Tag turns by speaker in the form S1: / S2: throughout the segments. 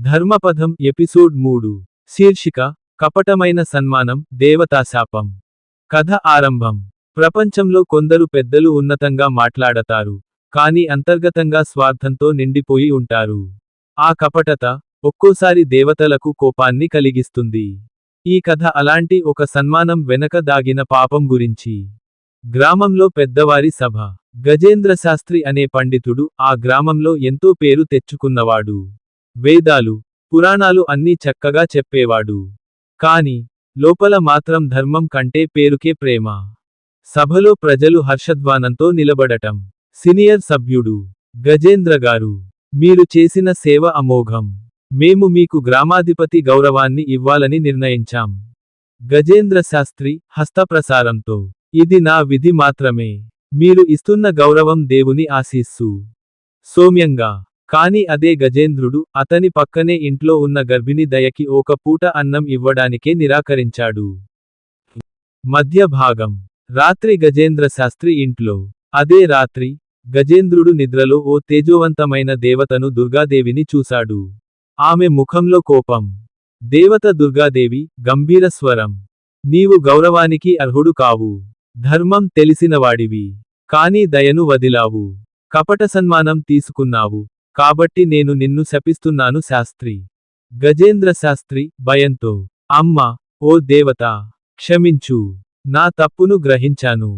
S1: ధర్మపథం episode మూడు. శీర్షిక కపటమైన సన్మానం దేవతాశాపం. కథ ఆరంభం. ప్రపంచంలో కొందరు పెద్దలు ఉన్నతంగా మాట్లాడతారు కాని అంతర్గతంగా స్వార్థంతో నిండిపోయి ఉంటారు. ఆ కపటత ఒక్కోసారి దేవతలకు కోపాన్ని కలిగిస్తుంది. ఈ కథ అలాంటి ఒక సన్మానం వెనక దాగిన పాపం గురించి. గ్రామంలో పెద్దవారి సభ. గజేంద్ర శాస్త్రి అనే పండితుడు ఆ గ్రామంలో ఎంతో పేరు తెచ్చుకున్నవాడు. వేదాలు పురాణాలు అన్నీ చక్కగా చెప్పేవాడు. కాని లోపల మాత్రం ధర్మం కంటే పేరుకే ప్రేమ. సభలో ప్రజలు హర్షధ్వానంతో నిలబడటం. సీనియర్ సభ్యుడు గజేంద్ర గారు మీరు చేసిన సేవ అమోఘం. మేము మీకు గ్రామాధిపతి గౌరవాన్ని ఇవ్వాలని నిర్ణయించాం. గజేంద్ర శాస్త్రి హస్తప్రసారంతో ఇది నా విధి మాత్రమే. మీరు ఇస్తున్న గౌరవం దేవుని ఆశీస్సు. సౌమ్యంగా కాని అదే గజేంద్రుడు అతని పక్కనే ఇంట్లో ఉన్న గర్భిణి దయకి ఒక పూట అన్నం ఇవ్వడానికే నిరాకరించాడు. మధ్య భాగం రాత్రి గజేంద్ర శాస్త్రి ఇంట్లో. అదే రాత్రి గజేంద్రుడు నిద్రలో ఓ తేజోవంతమైన దేవతను దుర్గాదేవిని చూశాడు. ఆమె ముఖంలో కోపం. దేవత దుర్గాదేవి గంభీర స్వరం. నీవు గౌరవానికి అర్హుడు కావు. ధర్మం తెలిసినవాడివి. కాని దయను వదిలావు. కపట సన్మానం తీసుకున్నావు. కాబట్టి నేను నిన్ను శపిస్తున్నాను శాస్త్రి. గజేంద్ర శాస్త్రి భయంతో. అమ్మ ఓ దేవత క్షమించు. నా తప్పును గ్రహించాను.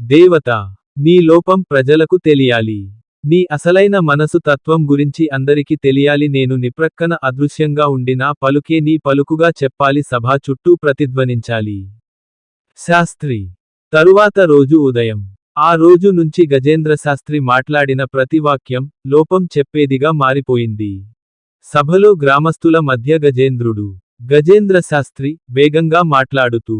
S1: దేవత నీ లోపం ప్రజలకు తెలియాలి. నీ అసలైన మనసు తత్వం గురించి అందరికి తెలియాలి. నేను నిప్రక్కన అదృశ్యంగా ఉండినా పలుకే నీ పలుకుగా చెప్పాలి. సభా చుట్టూ ప్రతిధ్వనించాలి. శాస్త్రి తరువాత రోజు ఉదయం. ఆ రోజు నుంచి గజేంద్రశాస్త్రి మాట్లాడిన ప్రతి వాక్యం లోపం చెప్పేదిగా మారిపోయింది. సభలో గ్రామస్తుల మధ్య గజేంద్రుడు గజేంద్రశాస్త్రి వేగంగా మాట్లాడుతూ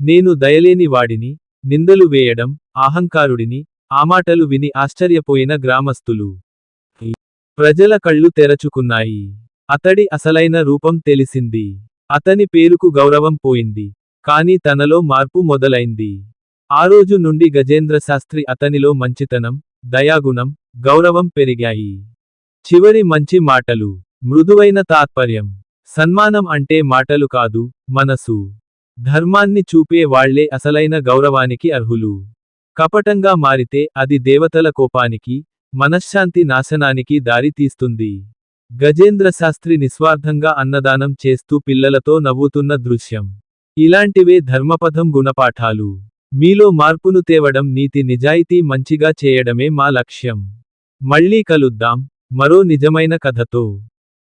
S1: నేను దయలేని వాడిని నిందలు వేయడం అహంకారుడిని ఆ మాటలు విని ఆశ్చర్యపోయిన గ్రామస్తులు. ప్రజల కళ్ళు తెరచుకున్నాయి. అతడి అసలైన రూపం తెలిసింది. అతని పేరుకు గౌరవం పోయింది. కాని తనలో మార్పు మొదలైంది. ఆ రోజు నుండి గజేంద్ర శాస్త్రి అతనిలో మంచితనం దయాగుణం గౌరవం పెరిగాయి. చివరి మంచి మాటలు మృదువైన తాత్పర్యం. సన్మానం అంటే మాటలు కాదు మనసు. ధర్మాన్ని చూపే వాళ్ళే అసలైన గౌరవానికి అర్హులు. కపటంగా మారితే అది దేవతల కోపానికి మనశ్శాంతి నాశనానికి దారి తీస్తుంది. గజేంద్ర శాస్త్రి నిస్వార్థంగా అన్నదానం చేస్తూ పిల్లలతో నవ్వుతున్న దృశ్యం. ఇలాంటివే ధర్మపథం గుణపాఠాలు. మీలో మార్పును తేవడం నీతి నిజాయితీ మంచిగా చేయడమే మా లక్ష్యం. మళ్ళీ కలుద్దాం. మరో నిజమైన కథతో.